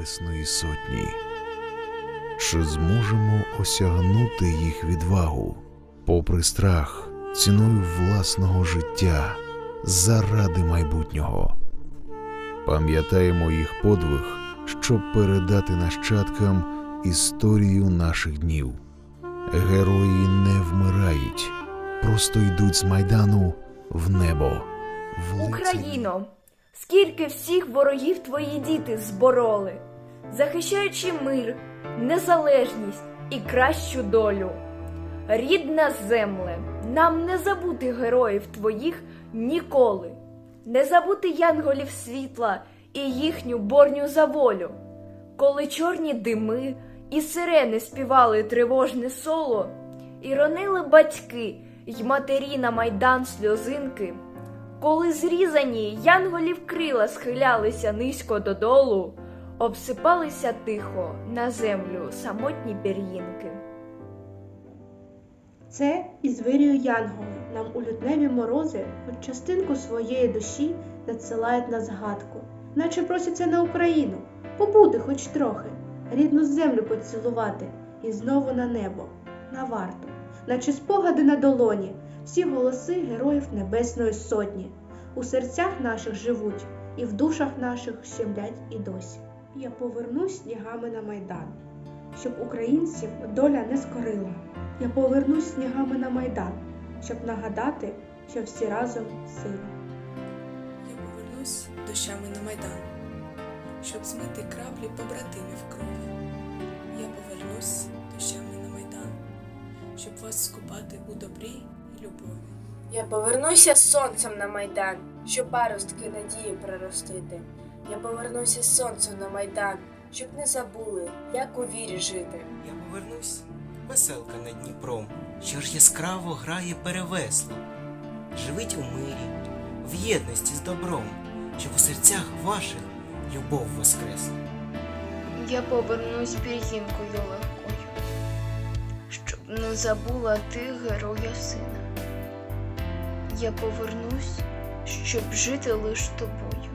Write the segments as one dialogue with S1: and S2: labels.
S1: Небесної Сотні. Чи зможемо осягнути їх відвагу, попри страх, ціною власного життя, заради майбутнього? Пам'ятаємо їх подвиг, щоб передати нащадкам історію наших днів. Герої не вмирають, просто йдуть з майдану в небо. В.
S2: Україно, скільки всіх ворогів твої діти збороли, захищаючи мир, незалежність і кращу долю. Рідна земле, нам не забути героїв твоїх ніколи, не забути янголів світла і їхню борню за волю. Коли чорні дими і сирени співали тривожне соло, і ронили батьки й матері на майдан сльозинки. Коли зрізані янголів крила схилялися низько додолу, обсипалися тихо на землю самотні пір'їнки.
S3: Це із вирію янголи нам у лютневі морози хоч частинку своєї душі надсилають на згадку, наче просяться на Україну. Побути хоч трохи, рідну землю поцілувати. І знову на небо, на варту, наче спогади на долоні, всі голоси героїв Небесної Сотні. У серцях наших живуть. І в душах наших щемлять і досі. Я повернусь снігами на майдан, щоб українців доля не скорила. Я повернусь снігами на майдан, щоб нагадати, що всі разом сила.
S4: Я повернусь дощами на майдан, щоб змити краплі побратимів крові. Я повернусь дощами на майдан, щоб вас скупати у добрі і любові.
S5: Я повернуся сонцем на майдан, щоб паростки надії проростити. Я повернуся з сонцем на майдан, щоб не забули, як у вірі жити.
S6: Я повернусь, веселка над Дніпром, що ж яскраво грає перевесло. Живіть у мирі, в єдності з добром, щоб у серцях ваших любов воскресла.
S7: Я повернусь пір'їнкою легкою, щоб не забула ти героя сина. Я повернусь, щоб жити лиш тобою,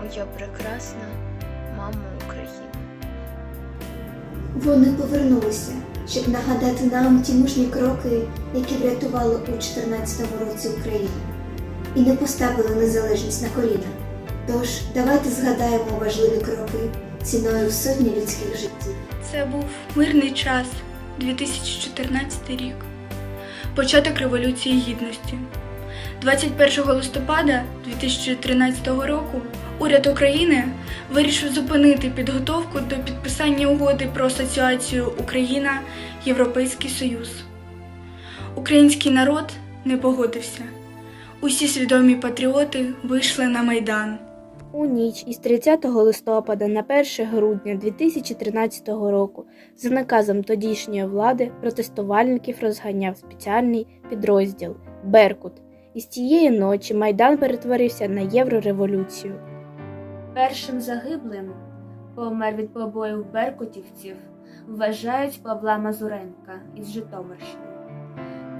S7: моя прекрасна мама Україна.
S8: Вони повернулися, щоб нагадати нам ті мужні кроки, які врятували у 14-му році Україну, і не поставили незалежність на коліна. Тож давайте згадаємо важливі кроки ціною в сотні людських життів.
S9: Це був мирний час, 2014 рік, початок Революції Гідності. 21 листопада 2013 року уряд України вирішив зупинити підготовку до підписання угоди про асоціацію Україна Європейський Союз. Український народ не погодився. Усі свідомі патріоти вийшли на майдан.
S10: У ніч із 30 листопада на 1 грудня 2013 року за наказом тодішньої влади протестувальників розганяв спеціальний підрозділ Беркут. І з цієї ночі Майдан перетворився на єврореволюцію. Першим загиблим помер від побоїв беркутівців вважають Павла Мазуренка із Житомирщини.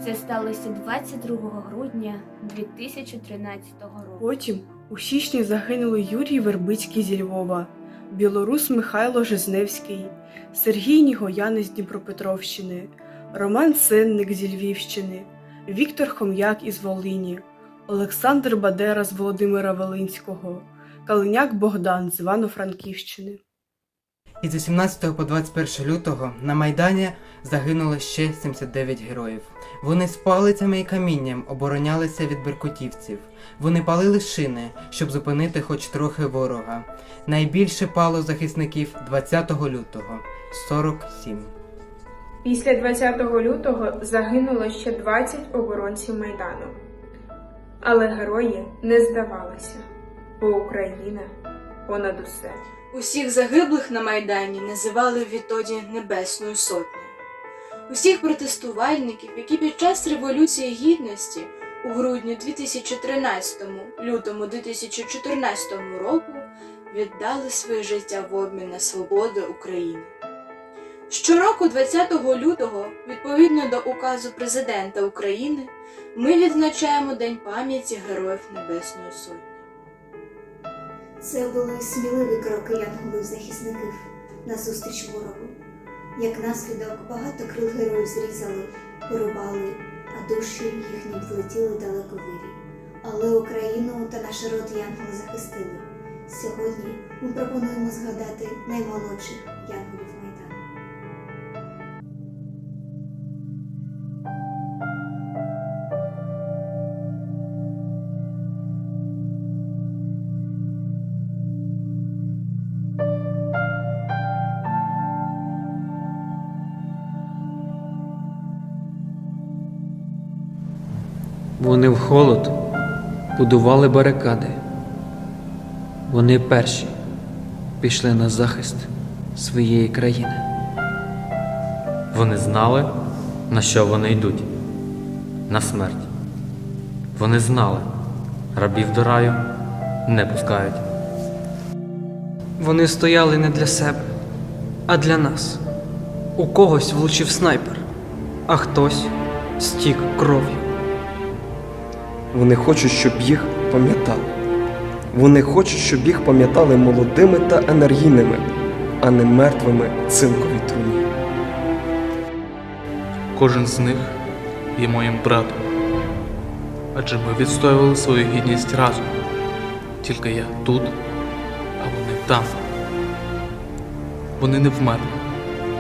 S10: Це сталося 22 грудня 2013 року.
S11: Потім у січні загинули Юрій Вербицький зі Львова, білорус Михайло Жизневський, Сергій Нігоян з Дніпропетровщини, Роман Сенник зі Львівщини, Віктор Хом'як із Волині, Олександр Бадера з Володимира Волинського, Калиняк Богдан з Івано-Франківщини.
S12: Із 18 по 21 лютого на Майдані загинуло ще 79 героїв. Вони з палицями і камінням оборонялися від беркутівців. Вони палили шини, щоб зупинити хоч трохи ворога. Найбільше пало захисників 20 лютого 47.
S3: Після 20 лютого загинуло ще 20 оборонців Майдану. Але герої не здавалися, бо Україна понад усе.
S5: Усіх загиблих на майдані називали відтоді Небесною Сотнею. Усіх протестувальників, які під час Революції Гідності у грудні 2013 лютому 2014 року віддали своє життя в обмін на свободу України. Щороку, 20 лютого, відповідно до указу Президента України, ми відзначаємо День пам'яті Героїв Небесної Сотні.
S8: Це були сміливі кроки янголів-захисників назустріч ворогу. Як наслідок, багато крил героїв зрізали, порубали, а душі їхні влетіли далеко вирі. Але Україну та наш род янголи захистили. Сьогодні ми пропонуємо згадати наймолодших янголів Майдану.
S13: Вони в холод будували барикади. Вони перші пішли на захист своєї країни.
S14: Вони знали, на що вони йдуть на смерть. Вони знали, рабів до раю не пускають.
S13: Вони стояли не для себе, а для нас. У когось влучив снайпер, а хтось стік кров'ю.
S15: Вони хочуть, щоб їх пам'ятали. Вони хочуть, щоб їх пам'ятали молодими та енергійними, а не мертвими в цинковій труні.
S16: Кожен з них є моїм братом. Адже ми відстоювали свою гідність разом. Тільки я тут, а вони там. Вони не вмерли,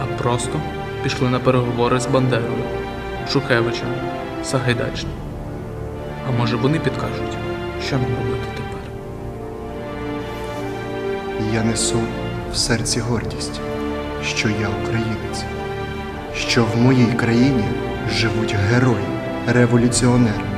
S16: а просто пішли на переговори з Бандерою, Шухевичем, Сагайдачним. А може вони підкажуть, що нам робити тепер?
S17: Я несу в серці гордість, що я українець, що в моїй країні живуть герої, революціонери.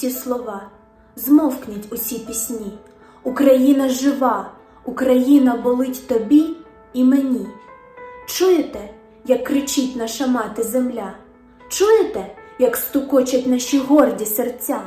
S10: Усі слова, змовкніть усі пісні. Україна жива, Україна болить тобі і мені. Чуєте, як кричить наша мати земля? Чуєте, як стукочать наші горді серця?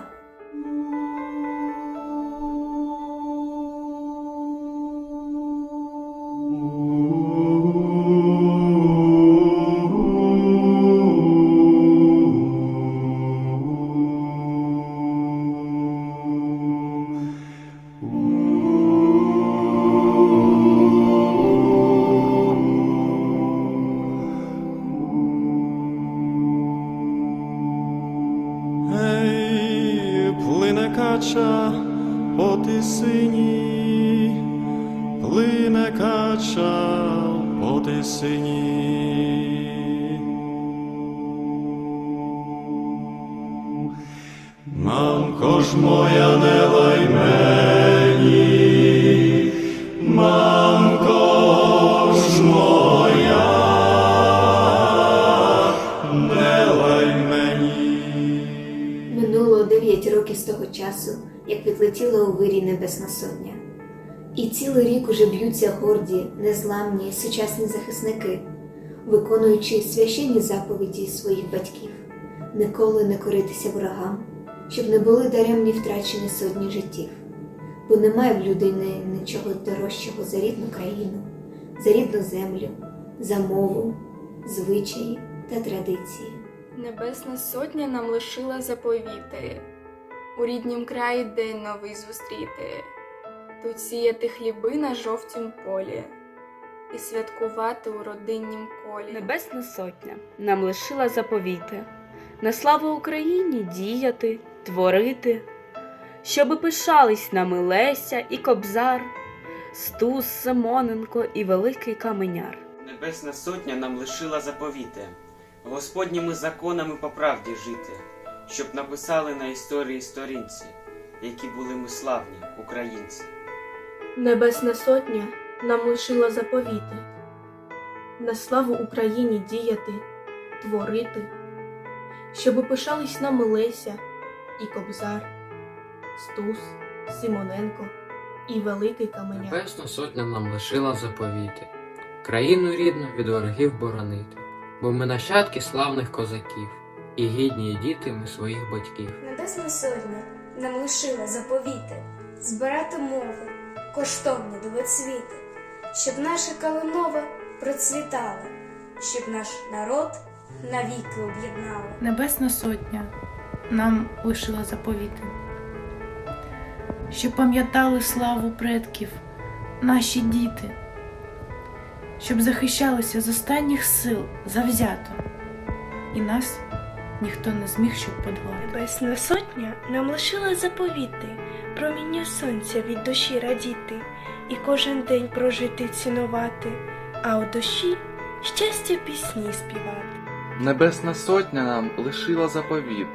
S15: Тисині. Мамко ж моя не лай мені, мамко ж моя, не лай мені.
S8: Минуло 9 років з того часу, як відлетіла у вирій Небесна Сотня. І цілий рік уже б'ються горді, незламні, сучасні захисники, виконуючи священні заповіді своїх батьків, ніколи не коритися ворогам, щоб не були даремні втрачені сотні життів, бо немає в людини нічого дорожчого за рідну країну, за рідну землю, за мову, звичаї та традиції.
S18: Небесна сотня нам лишила заповіти. У ріднім краї день новий зустріти. Тут сіяти хліби на жовтім полі і святкувати у родиннім колі.
S19: Небесна сотня нам лишила заповіти на славу Україні діяти, творити, щоби пишались нами Леся і Кобзар, Стус, Симоненко і Великий Каменяр.
S12: Небесна сотня нам лишила заповіти, Господніми законами по правді жити, щоб написали на історії сторінці, які були ми славні, українці.
S10: Небесна сотня нам лишила заповіти, на славу Україні діяти, творити, щоби пишались нами Леся і Кобзар, Стус, Симоненко і Великий Каменяр.
S13: Небесна сотня нам лишила заповіти, країну рідну від ворогів боронити, бо ми нащадки славних козаків,
S20: і гідні діти ми своїх батьків.
S21: Небесна Сотня нам лишила заповіти, збирати мови, коштовні двоцвіти, щоб наша калинова процвітала, щоб наш народ навіки об'єднала.
S22: Небесна Сотня нам лишила заповіти, щоб пам'ятали славу предків наші діти, щоб захищалися з останніх сил завзято, і нас ніхто не зміг щоб подолати.
S11: Небесна сотня нам лишила заповіти, промінню сонця від душі радіти, і кожен день прожити цінувати, а у душі щастя пісні співати.
S15: Небесна сотня нам лишила заповіт,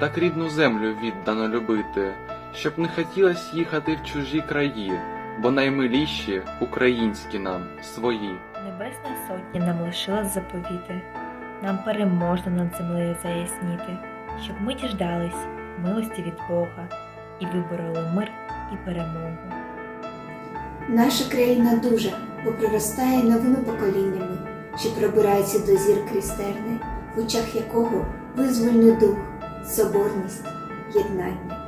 S15: так рідну землю віддано любити, щоб не хотілось їхати в чужі краї, бо наймиліші українські нам свої.
S23: Небесна сотня нам лишила заповіти, нам переможно над землею заясніти, щоб ми діждались милості від Бога і вибороли мир і перемогу.
S8: Наша країна дуже, бо новими поколіннями, що пробирається до зір крістерни, в очах якого визвольний дух, соборність, єднання.